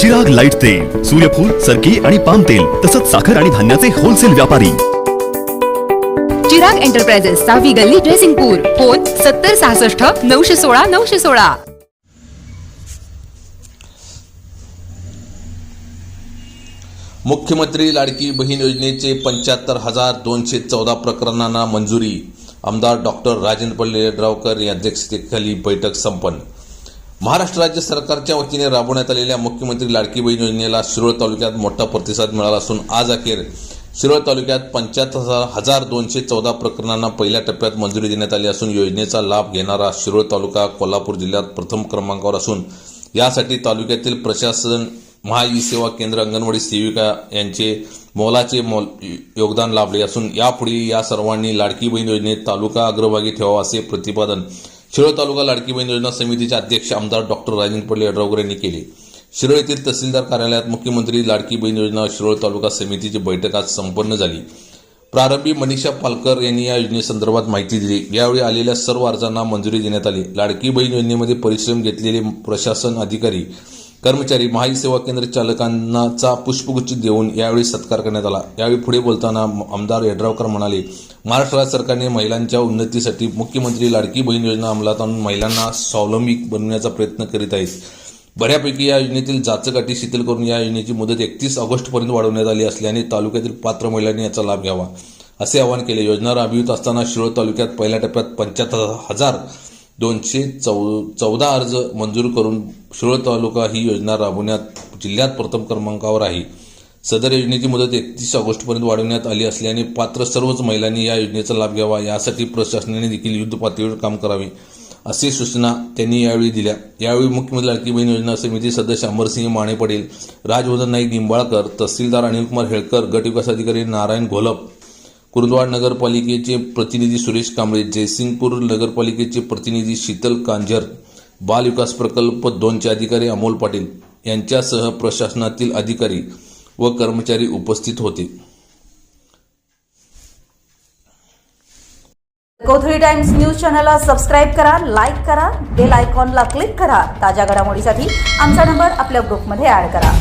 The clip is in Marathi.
चिराग लाइट तेल सूर्यफूल सरकी आणि पाम तेल तसंच साखर आणि धान्याचे होलसेल व्यापारी. चिराग एंटरप्राइजेस सहावी गल्ली ड्रेसिंगपूर फोन सत्तर सहासष्ट नऊशे सोळा नऊशे सोळा. मुख्यमंत्री लाडकी बहीण योजनेचे पंच्याहत्तर हजार दोनशे चौदा प्रकरणांना मंजुरी. आमदार डॉक्टर राजेंद्र पल्ले यड्रावकर या अध्यक्षतेखाली बैठक संपन्न. महाराष्ट्र राज्य सरकारच्या वतीने राबवण्यात आलेल्या मुख्यमंत्री लाडकी बहीण योजनेला शिरोळ तालुक्यात मोठा प्रतिसाद मिळाला असून आज अखेर शिरोळ तालुक्यात पंच्याहत्तर हजार दोनशे चौदा प्रकरणांना पहिल्या टप्प्यात मंजुरी देण्यात आली असून योजनेचा लाभ घेणारा शिरोळ तालुका कोल्हापूर जिल्ह्यात प्रथम क्रमांकावर असून यासाठी तालुक्यातील प्रशासन महा ई सेवा केंद्र अंगणवाडी सेविका यांचे मोलाचे मोल योगदान लाभले असून यापुढे या सर्वांनी लाडकी बहीण योजनेत तालुका अग्रभागी ठेवावा असे प्रतिपादन शिरोळ तालुका लाडकी बहीण योजना समितीचे अध्यक्ष आमदार डॉक्टर राजेंद्र पडले यड्रावकर यांनी केले. शिरोळ येथील तहसीलदार कार्यालयात मुख्यमंत्री लाडकी बहीण योजना शिरोळ तालुका समितीची बैठक आज संपन्न झाली. प्रारंभी मनीषा पालकर यांनी या योजनेसंदर्भात माहिती दिली. यावेळी आलेल्या सर्व अर्जांना मंजुरी देण्यात आली. लाडकी बहीण योजनेमध्ये परिश्रम घेतलेले प्रशासन अधिकारी कर्मचारी महाई सेवा केंद्र चालकांनाचा पुष्पगुच्छ देऊन यावेळी सत्कार करण्यात आला. यावेळी पुढे बोलताना आमदार यड्रावकर म्हणाले महाराष्ट्र राज्य सरकारने महिलांच्या उन्नतीसाठी मुख्यमंत्री लाडकी बहीण योजना अंमलात आणून महिलांना स्वावलंबी बनवण्याचा प्रयत्न करीत आहेत. बऱ्यापैकी या योजनेतील जाचकाठी शिथिल करून या योजनेची मुदत एकतीस ऑगस्टपर्यंत वाढवण्यात आली असल्याने तालुक्यातील पात्र महिलांनी याचा लाभ घ्यावा. असे आवाहन केले. योजना राबवित असताना शिरोळ तालुक्यात पहिल्या टप्प्यात पंच्याहत्तर हजार दोनशे चौ चौदा अर्ज मंजूर करून शिरोळ तालुका ही योजना राबवण्यात जिल्ह्यात प्रथम क्रमांकावर आहे. सदर योजनेची मुदत एकतीस ऑगस्टपर्यंत वाढवण्यात आली असल्याने पात्र सर्वच महिलांनी या योजनेचा लाभ घ्यावा यासाठी प्रशासनाने देखील युद्ध पातळीवर काम करावे अशी सूचना त्यांनी यावेळी दिल्या. यावेळी मुख्यमंत्री लाडकी बहीण योजना समिती सदस्य अमरसिंह माने पटेल राजवर्धन नाईक निंबाळकर तहसीलदार अनिलकुमार हेळकर गट विकास अधिकारी नारायण घोलप कुर्दवाड नगरपालिकेचे प्रतिनिधी सुरेश कांबळे जयसिंगपूर नगरपालिकेचे प्रतिनिधी शीतल कांजर बाल विकास प्रकल्प दोनचे अधिकारी अमोल पाटील यांच्यासह प्रशासनातील अधिकारी व कर्मचारी उपस्थित होते. कोथळी टाइम्स न्यूज चॅनलला सबस्क्राईब करा लाईक करा बेल आयकॉनला क्लिक करा. ताज्या घडामोडीसाठी आमचा नंबर आपल्या ग्रुपमध्ये ऍड करा.